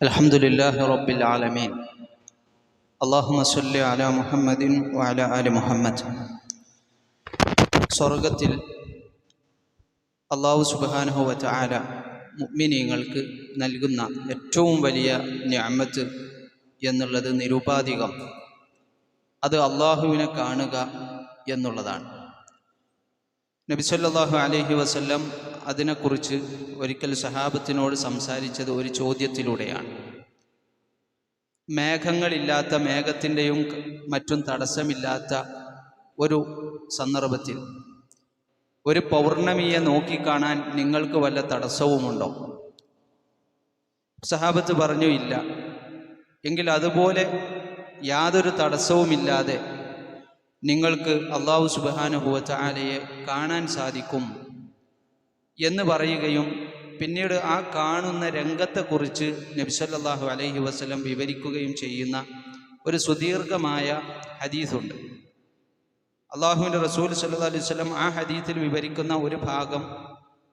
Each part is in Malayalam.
الحمد لله رب العالمين اللهم صل على محمد وعلى آل محمد സ്വർഗത്തിൽ അള്ളാഹു സുബാനുഹുവ ചാല മുഗ്മിനീങ്ങൾക്ക് നൽകുന്ന ഏറ്റവും വലിയ ഞാമത്ത് എന്നുള്ളത് നിരുപാധികം അത് അള്ളാഹുവിനെ കാണുക എന്നുള്ളതാണ് നബി സല്ലല്ലാഹു അലൈഹി വസല്ലം അതിനെക്കുറിച്ച് ഒരിക്കൽ സഹാബത്തിനോട് സംസാരിച്ചത് ഒരു ചോദ്യത്തിലൂടെയാണ്. മേഘങ്ങളില്ലാത്ത മേഘത്തിന്റെയും മറ്റും തടസ്സമില്ലാത്ത ഒരു സന്ദർഭത്തിൽ ഒരു പൗർണമിയെ നോക്കിക്കാണാൻ നിങ്ങൾക്ക് വല്ല തടസ്സവുമുണ്ടോ? സഹാബത്ത് പറഞ്ഞു ഇല്ല. എങ്കിൽ അതുപോലെ യാതൊരു തടസ്സവുമില്ലാതെ നിങ്ങൾക്ക് അള്ളാഹു സുബാനുഭവത്ത ആലയെ കാണാൻ സാധിക്കും. എന്ന് പറയുകയും പിന്നീട് ആ കാണുന്ന രംഗത്തെക്കുറിച്ച് നബ്സല്ലാഹു അലൈഹി വസ്ലം വിവരിക്കുകയും ചെയ്യുന്ന ഒരു സുദീർഘമായ ഹദീസുണ്ട്. അള്ളാഹുവിന്റെ റസൂൽ സല്ലാ അലൈഹി സ്വലം ആ ഹദീത്തിൽ വിവരിക്കുന്ന ഒരു ഭാഗം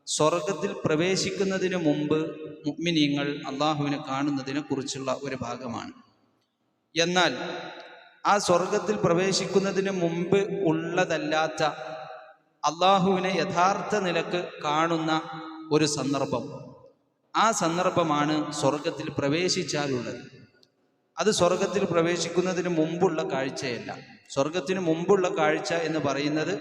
സ്വർഗത്തിൽ പ്രവേശിക്കുന്നതിന് മുമ്പ് മുഗ്മിനീങ്ങൾ അള്ളാഹുവിനെ കാണുന്നതിനെ കുറിച്ചുള്ള ഒരു ഭാഗമാണ്. എന്നാൽ ആ സ്വർഗത്തിൽ പ്രവേശിക്കുന്നതിന് മുമ്പ് ഉള്ളതല്ലാത്ത അള്ളാഹുവിനെ യഥാർത്ഥ നിലയ്ക്ക് കാണുന്ന ഒരു സന്ദർഭം. ആ സന്ദർഭമാണ് സ്വർഗത്തിൽ പ്രവേശിച്ചാലുള്ളത്. അത് സ്വർഗത്തിൽ പ്രവേശിക്കുന്നതിന് മുമ്പുള്ള കാഴ്ചയല്ല. സ്വർഗത്തിന് മുമ്പുള്ള കാഴ്ച എന്ന് പറയുന്നത്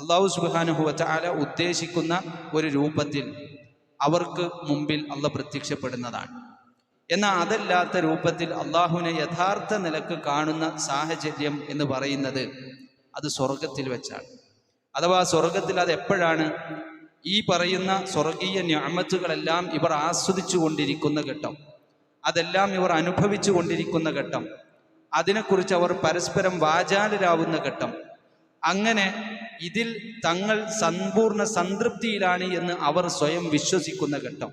അള്ളാഹു സുബാനുഹുവല ഉദ്ദേശിക്കുന്ന ഒരു രൂപത്തിൽ അവർക്ക് മുമ്പിൽ അള്ള പ്രത്യക്ഷപ്പെടുന്നതാണ്. എന്നാൽ അതല്ലാത്ത രൂപത്തിൽ അള്ളാഹുവിനെ യഥാർത്ഥ നിലയ്ക്ക് കാണുന്ന സാഹചര്യം എന്ന് പറയുന്നത് അത് സ്വർഗത്തിൽ വെച്ചാണ്. അഥവാ സ്വർഗത്തിൽ അത് എപ്പോഴാണ്? ഈ പറയുന്ന സ്വർഗീയ ഞാമത്തുകളെല്ലാം ഇവർ ആസ്വദിച്ചു കൊണ്ടിരിക്കുന്ന ഘട്ടം. അതെല്ലാം ഇവർ അനുഭവിച്ചു കൊണ്ടിരിക്കുന്ന ഘട്ടം. അതിനെക്കുറിച്ച് അവർ പരസ്പരം വാചാലരാവുന്ന ഘട്ടം. അങ്ങനെ ഇതിൽ തങ്ങൾ സമ്പൂർണ സംതൃപ്തിയിലാണ് എന്ന് അവർ സ്വയം വിശ്വസിക്കുന്ന ഘട്ടം.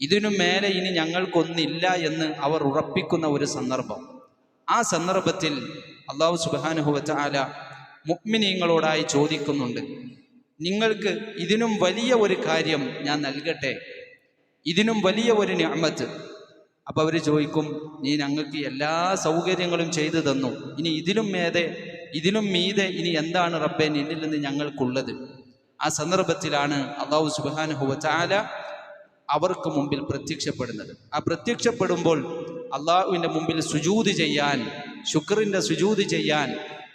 ഇതിനു മേലെ ഇനി ഞങ്ങൾക്കൊന്നില്ല എന്ന് അവർ ഉറപ്പിക്കുന്ന ഒരു സന്ദർഭം. ആ സന്ദർഭത്തിൽ അള്ളാഹു സുബാനുഹുവച്ച ആല മുക്മിനീങ്ങളോടായി ചോദിക്കുന്നുണ്ട്. നിങ്ങൾക്ക് ഇതിനും വലിയ ഒരു കാര്യം ഞാൻ നൽകട്ടെ? ഇതിനും വലിയ ഒരു ഞാമത്ത് അപ്പോൾ അവർ ചോദിക്കും നീ ഞങ്ങൾക്ക് എല്ലാ സൗകര്യങ്ങളും ചെയ്തു തന്നു. ഇനി ഇതിലും മേതെ ഇതിലും മീതെ ഇനി എന്താണ് റബ്ബെ നിന്നിൽ നിന്ന് ഞങ്ങൾക്കുള്ളത്? ആ സന്ദർഭത്തിലാണ് അള്ളാഹു സുബാനുഹുവച്ചാല അവർക്ക് മുമ്പിൽ പ്രത്യക്ഷപ്പെടുന്നത്. ആ പ്രത്യക്ഷപ്പെടുമ്പോൾ അള്ളാഹുവിന്റെ മുമ്പിൽ സുജൂത് ചെയ്യാൻ ശുക്രിന്റെ സുജൂത് ചെയ്യാൻ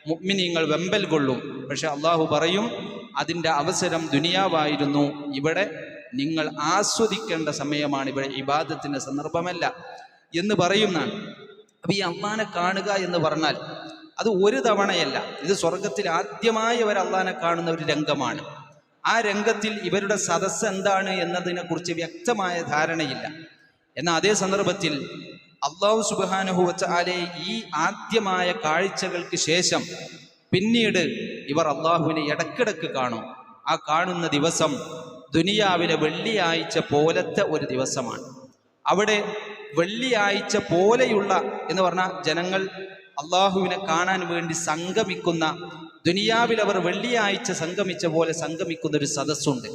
മുഗ്മിനീങ്ങൾ വെമ്പൽ കൊള്ളും. പക്ഷെ അള്ളാഹു പറയും അതിന്റെ അവസരം ദുനിയാവായിരുന്നു. ഇവിടെ നിങ്ങൾ ആസ്വദിക്കേണ്ട സമയമാണ്. ഇവിടെ ഇബാദത്തിന്റെ സന്ദർഭമല്ല. എന്ന് പറയുന്നതാണ്. അപ്പം ഈ അള്ളാനെ കാണുക എന്ന് പറഞ്ഞാൽ അത് ഒരു തവണയല്ല. ഇത് സ്വർഗത്തിൽ ആദ്യമായി അവർ അള്ളാനെ കാണുന്ന ഒരു രംഗമാണ്. ആ രംഗത്തിൽ ഇവരുടെ സദസ്സ് എന്താണ് എന്നതിനെക്കുറിച്ച് വ്യക്തമായ ധാരണയില്ല. എന്നാൽ അതേ സന്ദർഭത്തിൽ അള്ളാഹു സുബാനുഹുവച്ച ആലെ ഈ ആദ്യമായ കാഴ്ചകൾക്ക് ശേഷം പിന്നീട് ഇവർ അള്ളാഹുവിനെ ഇടക്കിടക്ക് കാണും. ആ കാണുന്ന ദിവസം ദുനിയാവിലെ വെള്ളിയാഴ്ച പോലത്തെ ഒരു ദിവസമാണ്. അവിടെ വെള്ളിയാഴ്ച പോലെയുള്ള എന്ന് പറഞ്ഞാൽ ജനങ്ങൾ അള്ളാഹുവിനെ കാണാൻ വേണ്ടി സംഗമിക്കുന്ന ദുനിയാവിൽ അവർ വെള്ളിയാഴ്ച സംഗമിച്ച പോലെ സംഗമിക്കുന്ന ഒരു സദസ്സുണ്ട്.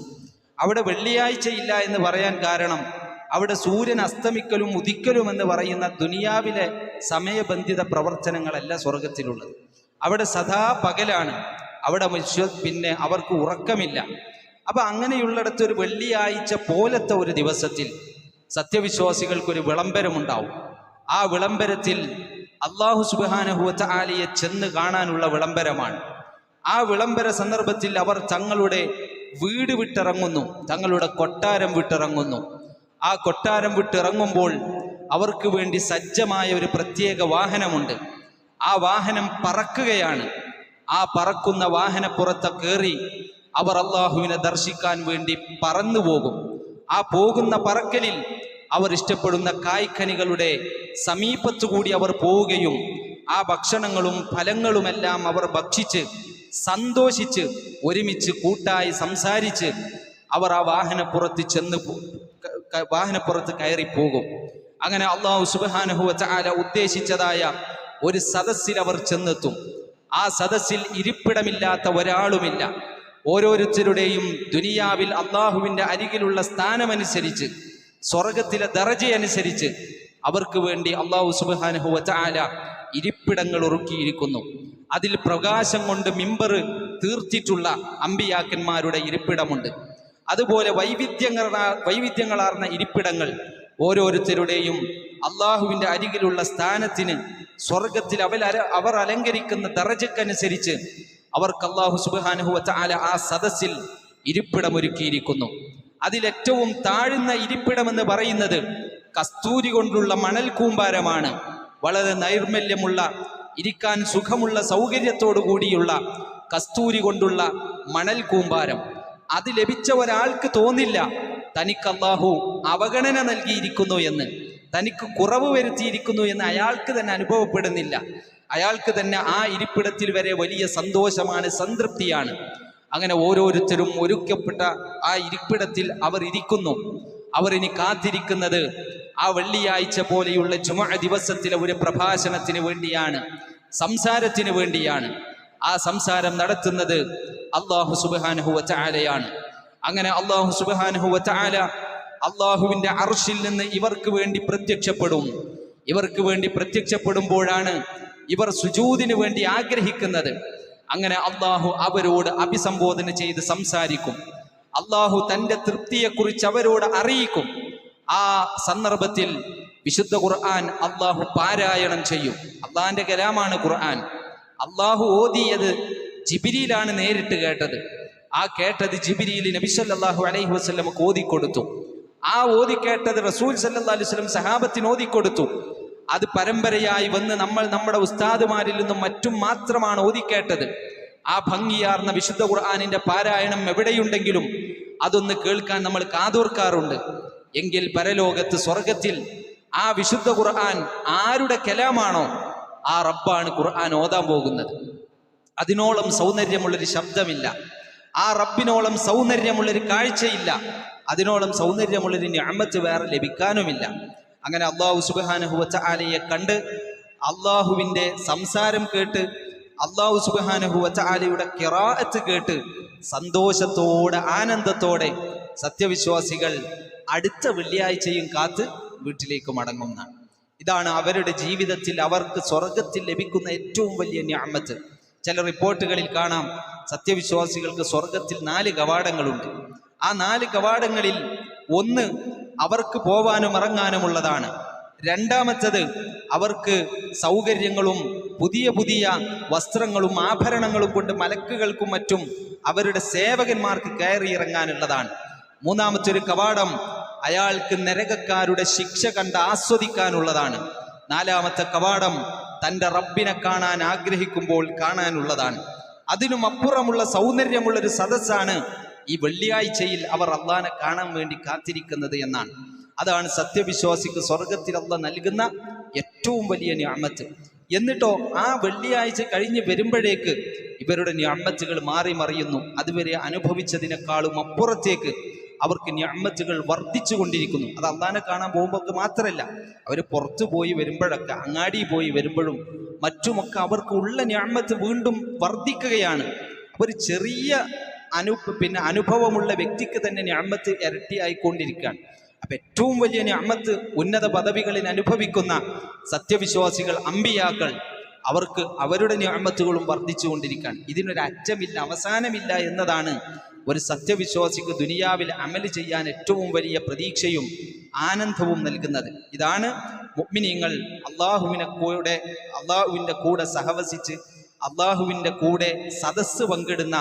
അവിടെ വെള്ളിയാഴ്ച ഇല്ല എന്ന് പറയാൻ കാരണം അവിടെ സൂര്യൻ അസ്തമിക്കലും ഉദിക്കലും എന്ന് പറയുന്ന ദുനിയാവിലെ സമയബന്ധിത പ്രവർത്തനങ്ങളല്ല സ്വർഗത്തിലുള്ളത്. അവിടെ സദാ പകലാണ്. അവിടെ മനുഷ്യ പിന്നെ അവർക്ക് ഉറക്കമില്ല. അപ്പൊ അങ്ങനെയുള്ളിടത്ത് ഒരു വെള്ളിയാഴ്ച പോലത്തെ ഒരു ദിവസത്തിൽ സത്യവിശ്വാസികൾക്കൊരു വിളംബരമുണ്ടാവും. ആ വിളംബരത്തിൽ അള്ളാഹു സുബാനഹുവച്ച ആലിയെ ചെന്ന് കാണാനുള്ള വിളംബരമാണ്. ആ വിളംബര സന്ദർഭത്തിൽ അവർ തങ്ങളുടെ വീട് വിട്ടിറങ്ങുന്നു. തങ്ങളുടെ കൊട്ടാരം വിട്ടിറങ്ങുന്നു. ആ കൊട്ടാരം വിട്ടിറങ്ങുമ്പോൾ അവർക്ക് വേണ്ടി സജ്ജമായ ഒരു പ്രത്യേക വാഹനമുണ്ട്. ആ വാഹനം പറക്കുകയാണ്. ആ പറക്കുന്ന വാഹനപ്പുറത്ത് കയറി അവർ അള്ളാഹുവിനെ ദർശിക്കാൻ വേണ്ടി പറന്നു പോകും. ആ പോകുന്ന പറക്കലിൽ അവർ ഇഷ്ടപ്പെടുന്ന കായ്ക്കനികളുടെ സമീപത്തുകൂടി അവർ പോവുകയും ആ ഭക്ഷണങ്ങളും ഫലങ്ങളുമെല്ലാം അവർ ഭക്ഷിച്ച് സന്തോഷിച്ച് ഒരുമിച്ച് കൂട്ടായി സംസാരിച്ച് അവർ ആ വാഹനപ്പുറത്ത് ചെന്ന് വാഹനപ്പുറത്ത് കയറി പോകും അങ്ങനെ അള്ളാഹു സുബാനഹുവ ചാല ഉദ്ദേശിച്ചതായ ഒരു സദസ്സിൽ അവർ ചെന്നെത്തും. ആ സദസ്സിൽ ഇരിപ്പിടമില്ലാത്ത ഒരാളുമില്ല. ഓരോരുത്തരുടെയും ദുനിയാവിൽ അള്ളാഹുവിന്റെ അരികിലുള്ള സ്ഥാനമനുസരിച്ച് സ്വർഗത്തിലെ ദറജയനുസരിച്ച് അവർക്ക് വേണ്ടി അള്ളാഹു സുബാനുഹുവ ചാല ഇരിപ്പിടങ്ങൾ ഒറുക്കിയിരിക്കുന്നു അതിൽ പ്രകാശം കൊണ്ട് മിമ്പർ തീർത്തിട്ടുള്ള അമ്പിയാക്കന്മാരുടെ ഇരിപ്പിടമുണ്ട്. അതുപോലെ വൈവിധ്യങ്ങൾ വൈവിധ്യങ്ങളാർന്ന ഇരിപ്പിടങ്ങൾ ഓരോരുത്തരുടെയും അള്ളാഹുവിന്റെ അരികിലുള്ള സ്ഥാനത്തിന് സ്വർഗത്തിൽ അവൽ അവർ അലങ്കരിക്കുന്ന ദറജക്കനുസരിച്ച് അവർക്ക് അള്ളാഹു സുബാനുഹുവ ചാല ആ സദസ്സിൽ ഇരിപ്പിടമൊരുക്കിയിരിക്കുന്നു. അതിലേറ്റവും താഴ്ന്ന ഇരിപ്പിടമെന്ന് പറയുന്നത് കസ്തൂരി കൊണ്ടുള്ള മണൽ കൂമ്പാരമാണ്. വളരെ നൈർമല്യമുള്ള ഇരിക്കാൻ സുഖമുള്ള സൗകര്യത്തോടു കൂടിയുള്ള കസ്തൂരി കൊണ്ടുള്ള മണൽ കൂമ്പാരം. അത് ലഭിച്ച ഒരാൾക്ക് തോന്നില്ല. തനിക്ക് അള്ളാഹു അവഗണന നൽകിയിരിക്കുന്നു എന്ന്. തനിക്ക് കുറവ് വരുത്തിയിരിക്കുന്നു എന്ന് അയാൾക്ക് തന്നെ അനുഭവപ്പെടുന്നില്ല. അയാൾക്ക് തന്നെ ആ ഇരിപ്പിടത്തിൽ വരെ വലിയ സന്തോഷമാണ് സംതൃപ്തിയാണ്. അങ്ങനെ ഓരോരുത്തരും ഒരുക്കപ്പെട്ട ആ ഇരിപ്പിടത്തിൽ അവർ ഇരിക്കുന്നു. അവർ ഇനി കാത്തിരിക്കുന്നത് ആ വെള്ളിയാഴ്ച പോലെയുള്ള ചുമ ദിവസത്തിലെ ഒരു പ്രഭാഷണത്തിന് വേണ്ടിയാണ് സംസാരത്തിന് വേണ്ടിയാണ്. ആ സംസാരം നടത്തുന്നത് അള്ളാഹു സുബാനഹുവ ചാലയാണ് അങ്ങനെ അള്ളാഹു സുബാനഹുവ ചാല അള്ളാഹുവിന്റെ അർഷിൽ നിന്ന് ഇവർക്ക് വേണ്ടി പ്രത്യക്ഷപ്പെടും. ഇവർക്ക് വേണ്ടി പ്രത്യക്ഷപ്പെടുമ്പോഴാണ് ഇവർ സുജൂദിന് വേണ്ടി ആഗ്രഹിക്കുന്നത്. അങ്ങനെ അള്ളാഹു അവരോട് അഭിസംബോധന ചെയ്ത് സംസാരിക്കും. അള്ളാഹു തന്റെ തൃപ്തിയെക്കുറിച്ച് അവരോട് അറിയിക്കും. ആ സന്ദർഭത്തിൽ വിശുദ്ധ ഖുർആൻ അള്ളാഹു പാരായണം ചെയ്യും. അള്ളാഹിന്റെ കലാമാണ് ഖുർആൻ. അള്ളാഹു ഓതിയത് ജിബിരിയിലാണ് നേരിട്ട് കേട്ടത്. ആ കേട്ടത് ജിബിരിയിൽ നബി സല്ലല്ലാഹു അലൈഹി വസ്ലം ഓതിക്കൊടുത്തു. ആ ഓതിക്കേട്ടത് റസൂൽ സല്ലല്ലാഹു അലൈഹി വസല്ലം സഹാബത്തിന് ഓതിക്കൊടുത്തു. അത് പരമ്പരയായി വന്ന് നമ്മൾ നമ്മുടെ ഉസ്താദുമാരിൽ നിന്നും മറ്റും മാത്രമാണ് ഓതിക്കേട്ടത്. ആ ഭംഗിയാർന്ന വിശുദ്ധ ഖുർആാനിന്റെ പാരായണം എവിടെയുണ്ടെങ്കിലും അതൊന്ന് കേൾക്കാൻ നമ്മൾ കാതോർക്കാറുണ്ട്. എങ്കിൽ പരലോകത്ത് സ്വർഗത്തിൽ ആ വിശുദ്ധ ഖുർആൻ ആരുടെ കലാമാണോ ആ റബ്ബാണ് ഖുർആൻ ഓതാൻ പോകുന്നത്. അതിനോളം സൗന്ദര്യമുള്ളൊരു ശബ്ദമില്ല. ആ റബ്ബിനോളം സൗന്ദര്യമുള്ളൊരു കാഴ്ചയില്ല. അതിനോളം സൗന്ദര്യമുള്ളൊരു ഞാമത്ത് വേറെ ലഭിക്കാനുമില്ല. അങ്ങനെ അള്ളാഹു സുബാനഹുവച്ച ആലയെ കണ്ട് അള്ളാഹുവിന്റെ സംസാരം കേട്ട് അള്ളാഹു സുബാനഹുവച്ച ആലയുടെ കിറാഅത്ത് കേട്ട് സന്തോഷത്തോടെ ആനന്ദത്തോടെ സത്യവിശ്വാസികൾ അടുത്ത വെള്ളിയാഴ്ചയും കാത്ത് വീട്ടിലേക്ക് മടങ്ങുന്നതാണ്. ഇതാണ് അവരുടെ ജീവിതത്തിൽ അവർക്ക് സ്വർഗത്തിൽ ലഭിക്കുന്ന ഏറ്റവും വലിയ ഞാമത്ത്. ചില റിപ്പോർട്ടുകളിൽ കാണാം സത്യവിശ്വാസികൾക്ക് സ്വർഗത്തിൽ നാല് കവാടങ്ങളുണ്ട്. ആ നാല് കവാടങ്ങളിൽ ഒന്ന് അവർക്ക് പോവാനും ഇറങ്ങാനുമുള്ളതാണ്. രണ്ടാമത്തത് അവർക്ക് സൗകര്യങ്ങളും പുതിയ പുതിയ വസ്ത്രങ്ങളും ആഭരണങ്ങളും കൊണ്ട് മലക്കുകൾക്കും മറ്റും അവരുടെ സേവകന്മാർക്ക് കയറി ഇറങ്ങാനുള്ളതാണ്. മൂന്നാമത്തെ ഒരു കവാടം അയാൾക്ക് നരകക്കാരുടെ ശിക്ഷ കണ്ട് ആസ്വദിക്കാനുള്ളതാണ്. നാലാമത്തെ കവാടം തന്റെ റബ്ബിനെ കാണാൻ ആഗ്രഹിക്കുമ്പോൾ കാണാനുള്ളതാണ്. അതിനും അപ്പുറമുള്ള സൗന്ദര്യമുള്ള ഒരു സദസ്സാണ് ഈ വെള്ളിയാഴ്ചയിൽ അവർ അള്ളാനെ കാണാൻ വേണ്ടി കാത്തിരിക്കുന്നത് എന്നാണ്. അതാണ് സത്യവിശ്വാസിക്ക് സ്വർഗത്തിൽ അള്ള നൽകുന്ന ഏറ്റവും വലിയ ഞാമത്ത്. എന്നിട്ടോ ആ വെള്ളിയാഴ്ച കഴിഞ്ഞ് വരുമ്പോഴേക്ക് ഇവരുടെ ഞാമത്തുകൾ മാറി മറിയുന്നു. അതുവരെ അനുഭവിച്ചതിനേക്കാളും അപ്പുറത്തേക്ക് അവർക്ക് ഞാമത്തുകൾ വർദ്ധിച്ചു കൊണ്ടിരിക്കുന്നു. അത് അള്ളാനെ കാണാൻ പോകുമ്പോൾ മാത്രമല്ല അവർ പുറത്തു പോയി വരുമ്പോഴൊക്കെ അങ്ങാടി പോയി വരുമ്പോഴും മറ്റുമൊക്കെ അവർക്ക് ഉള്ള ഞാമത്ത് വീണ്ടും വർദ്ധിക്കുകയാണ്. ഒരു ചെറിയ അനു പിന്നെ അനുഭവമുള്ള വ്യക്തിക്ക് തന്നെ ഞാമത്ത് ഇരട്ടിയായിക്കൊണ്ടിരിക്കുകയാണ്. അപ്പൊ ഏറ്റവും വലിയ ഞാമത്ത് ഉന്നത പദവികളിൽ അനുഭവിക്കുന്ന സത്യവിശ്വാസികൾ അമ്പിയാക്കൾ അവർക്ക് അവരുടെ ഞാമത്തുകളും വർദ്ധിച്ചുകൊണ്ടിരിക്കുകയാണ്. ഇതിനൊരു അറ്റമില്ല അവസാനമില്ല എന്നതാണ് ഒരു സത്യവിശ്വാസിക്ക് ദുനിയാവിൽ അമൽ ചെയ്യാൻ ഏറ്റവും വലിയ പ്രതീക്ഷയും ആനന്ദവും നൽകുന്നത്. ഇതാണ് മുഗ്മിനിങ്ങൾ അള്ളാഹുവിനെ കൂടെ അള്ളാഹുവിന്റെ കൂടെ സഹവസിച്ച് അള്ളാഹുവിന്റെ കൂടെ സദസ്സ് പങ്കിടുന്ന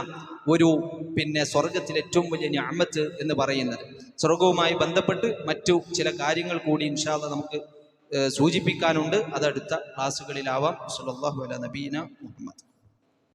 ഒരു പിന്നെ സ്വർഗത്തിൽ ഏറ്റവും വലിയ ഞാമത്ത് എന്ന് പറയുന്നത്. സ്വർഗവുമായി ബന്ധപ്പെട്ട് മറ്റു ചില കാര്യങ്ങൾ കൂടി ഇൻഷാല്ല നമുക്ക് സൂചിപ്പിക്കാനുണ്ട്. അത് ക്ലാസ്സുകളിലാവാം. സുലല്ലാഹു അല നബീന മുഹമ്മദ്.